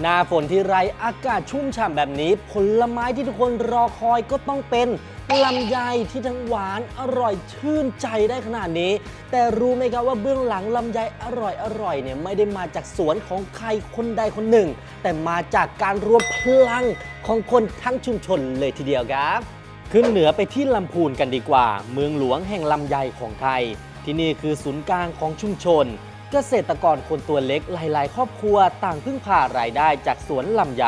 หน้าฝนที่ไรอากาศชุ่มฉ่ำแบบนี้ ผลไม้ที่ทุกคนรอคอยก็ต้องเป็นลำไยที่ทั้งหวานอร่อยชื่นใจได้ขนาดนี้ แต่รู้ไหมครับว่าเบื้องหลังลำไยอร่อยอร่อยเนี่ยไม่ได้มาจากสวนของใครคนใดคนหนึ่ง แต่มาจากการรวมพลังของคนทั้งชุมชนเลยทีเดียวครับขึ้นเหนือไปที่ลำพูนกันดีกว่า เมืองหลวงแห่งลำไยของไทย ที่นี่คือศูนย์กลางของชุมชน เกษตรกรคนตัวเล็กหลาย ๆ ครอบครัวต่างพึ่งพารายได้จากสวนลำไย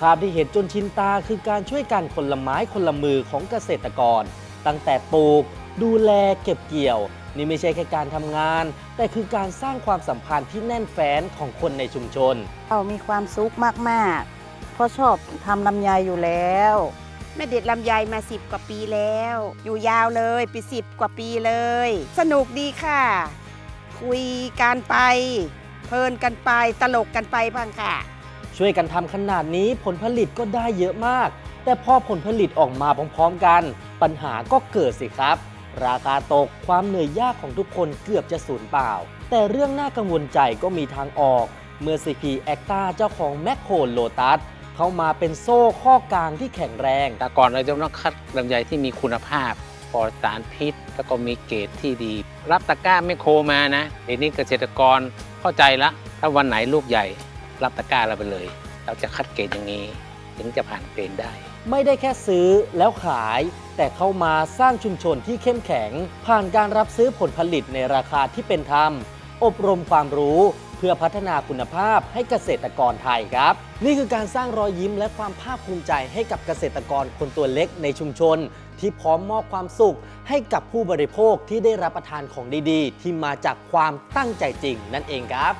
ภาพที่เห็นจนชินตาคือการช่วยกันคนละไม้คนละมือของเกษตรกร ตั้งแต่ปลูก ดูแลเก็บเกี่ยว นี่ไม่ใช่แค่การทำงาน แต่คือการสร้างความสัมพันธ์ที่แน่นแฟ้นของคนในชุมชน เรามีความสุขมากๆ เพราะชอบทำลำไยอยู่แล้วแม่เด็ดลำไยมาสิบกว่าปีแล้ว อยู่ยาวเลยปีสิบกว่าปีเลย สนุกดีค่ะ คุยกันไป เพลินกันไปตลกกันไปบ้างค่ะ ช่วยกันทำขนาดนี้ผลผลิตก็ได้เยอะมาก แต่พอผลผลิตออกมาพร้อมๆกัน ปัญหาก็เกิดสิครับ ราคาตกความเหนื่อยยากของทุกคนเกือบจะสูญเปล่า แต่เรื่องน่ากังวลใจก็มีทางออก เมื่อ CP a c t a เจ้าของแมคโครโลตัสเข้ามาเป็นโซ่ข้อกลางที่แข็งแรง แต่ก่อนเราจะต้องคัดลำไยที่มีคุณภาพ ปลอดสารพิษ แล้วก็มีเกรดที่ดี รับตะกร้าไม่โครมานะเดี๋ยวนี้เกษตรกรเข้าใจละ ถ้าวันไหนลูกใหญ่ รับตะกร้าเราไปเลย เราจะคัดเกรดอย่างนี้ถึงจะผ่านเกณฑ์ได้ ไม่ได้แค่ซื้อแล้วขาย แต่เข้ามาสร้างชุมชนที่เข้มแข็ง ผ่านการรับซื้อผลผลิตในราคาที่เป็นธรรม อบรมความรู้ พื่อพัฒนาคุณภาพให้เกษตรกรไทยครับ นี่คือการสร้างรอยยิ้มและความภาคภูมิใจให้กับเกษตรกรคนตัวเล็กในชุมชน ที่พร้อมมอบความสุข ให้กับผู้บริโภคที่ได้รับประทานของดีๆ ที่มาจากความตั้งใจจริงนั่นเองครับ